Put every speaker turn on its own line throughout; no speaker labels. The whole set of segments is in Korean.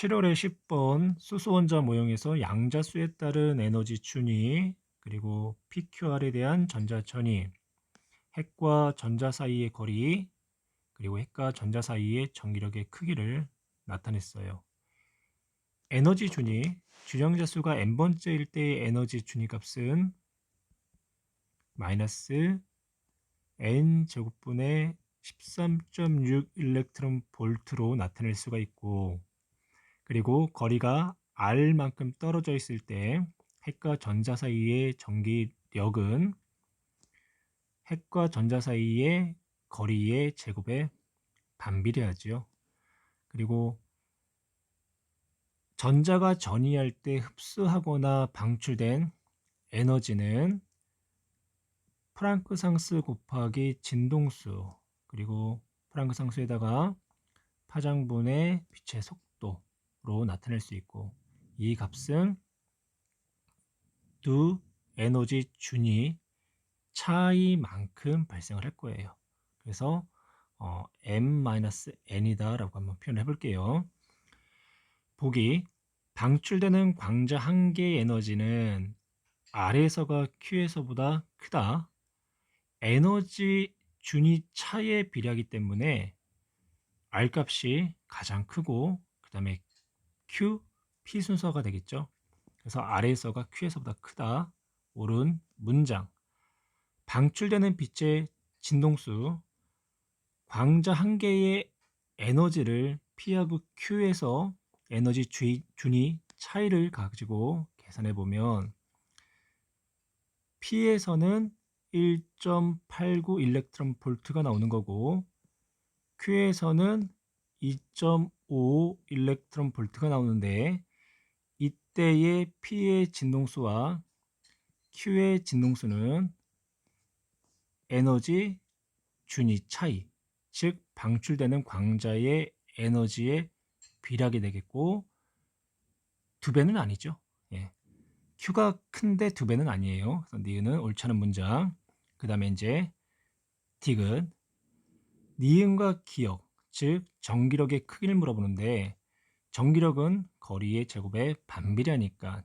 7월에 10번 수소원자 모형에서 양자수에 따른 에너지 준위 그리고 PQR에 대한 전자천이 핵과 전자 사이의 거리 그리고 핵과 전자 사이의 전기력의 크기를 나타냈어요. 에너지 준위 주정자 수가 n번째일 때의 에너지 준위 값은 마이너스 n 제곱분의 13.6 일렉트론 볼트로 나타낼 수가 있고 그리고 거리가 r만큼 떨어져 있을 때 핵과 전자 사이의 전기력은 핵과 전자 사이의 거리의 제곱에 반비례하지요. 그리고 전자가 전이할 때 흡수하거나 방출된 에너지는 프랑크 상수 곱하기 진동수 그리고 프랑크 상수에다가 파장분의 빛의 속도 로 나타낼 수 있고 이 값은 두 에너지 준위 차이만큼 발생을 할 거예요. 그래서 어, m-n이다 라고 한번 표현해 볼게요. 보기 방출되는 광자 한 개의 에너지는 R에서가 Q에서보다 크다. 에너지 준위 차의 비례하기 때문에 R 값이 가장 크고 그 다음에 Q, P 순서가 되겠죠. 그래서 R에서가 Q에서보다 크다. 옳은 문장. 방출되는 빛의 진동수 광자 한 개의 에너지를 P하고 Q에서 에너지 준위 차이를 가지고 계산해 보면 P에서는 1.89 일렉트론 볼트가 나오는 거고 Q에서는 2.5 일렉트론 볼트가 나오는데 이때의 P의 진동수와 Q의 진동수는 에너지 준위 차이, 즉 방출되는 광자의 에너지에 비례하게 되겠고 두 배는 아니죠. 예. Q가 큰데 두 배는 아니에요. 니은은 옳지 않은 문장. 그 다음에 이제 디귿 니은과 기억, 즉 전기력의 크기를 물어보는데 전기력은 거리의 제곱에 반비례하니까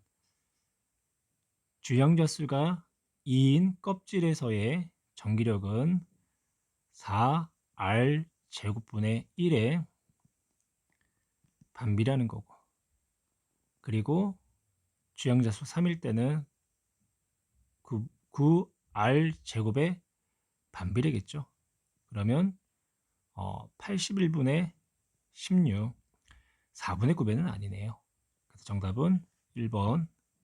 주형자 수가 2인 껍질에서의 전기력은 4R 제곱분의 1에 반비례하는 거고 그리고 주형자 수 3일 때는 9, 9R 제곱의 반비례겠죠. 그러면 어, 81분의 16 4분의 9배는 아니네요. 그래서 정답은 1번